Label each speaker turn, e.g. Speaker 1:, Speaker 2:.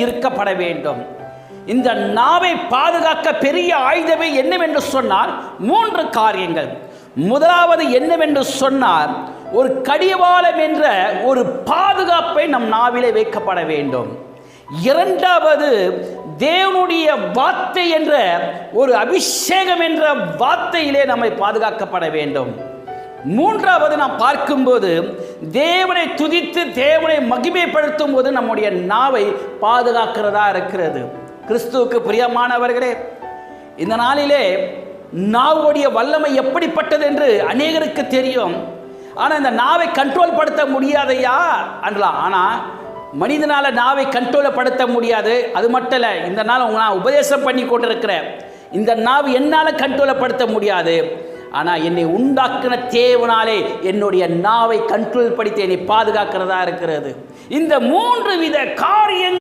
Speaker 1: இருக்கப்பட வேண்டும். இந்த நாவை பாதுகாக்க பெரிய ஆயுதமே என்னவென்று சொன்னால் மூன்று காரியங்கள். முதலாவது என்னவென்று சொன்னால் ஒரு கடிவாளம் என்ற ஒரு பாதுகாப்பை நம் நாவிலே வைக்கப்பட வேண்டும். இரண்டாவது தேவனுடைய வார்த்தை என்ற ஒரு அபிஷேகம் என்ற வார்த்தையிலே நம்மை பாதுகாக்கப்பட வேண்டும். மூன்றாவது நாம் பார்க்கும்போது தேவனை துதித்து தேவனை மகிமைப்படுத்தும் போது நம்முடைய நாவை பாதுகாக்கிறதா இருக்கிறது. கிறிஸ்துவுக்கு பிரியமானவர்களே இந்த நாளிலே நாவுடைய வல்லமை எப்படிப்பட்டது என்று அநேகருக்கு தெரியும். ஆனால் இந்த நாவை கண்ட்ரோல் படுத்த முடியாதையா அன்றலாம். ஆனால் மனிதனால் நாவை கண்ட்ரோலை படுத்த முடியாது. அது மட்டும் இல்லை இந்த நாள் உங்க நான் உபதேசம் பண்ணி கொண்டிருக்கிறேன் இந்த நாவு என்னால் கண்ட்ரோலை படுத்த முடியாது. ஆனால் என்னை உண்டாக்கின தேவனாலே என்னுடைய நாவை கண்ட்ரோல் படித்து என்னை பாதுகாக்கிறதா இருக்கிறது. இந்த மூன்று வித காரியங்கள்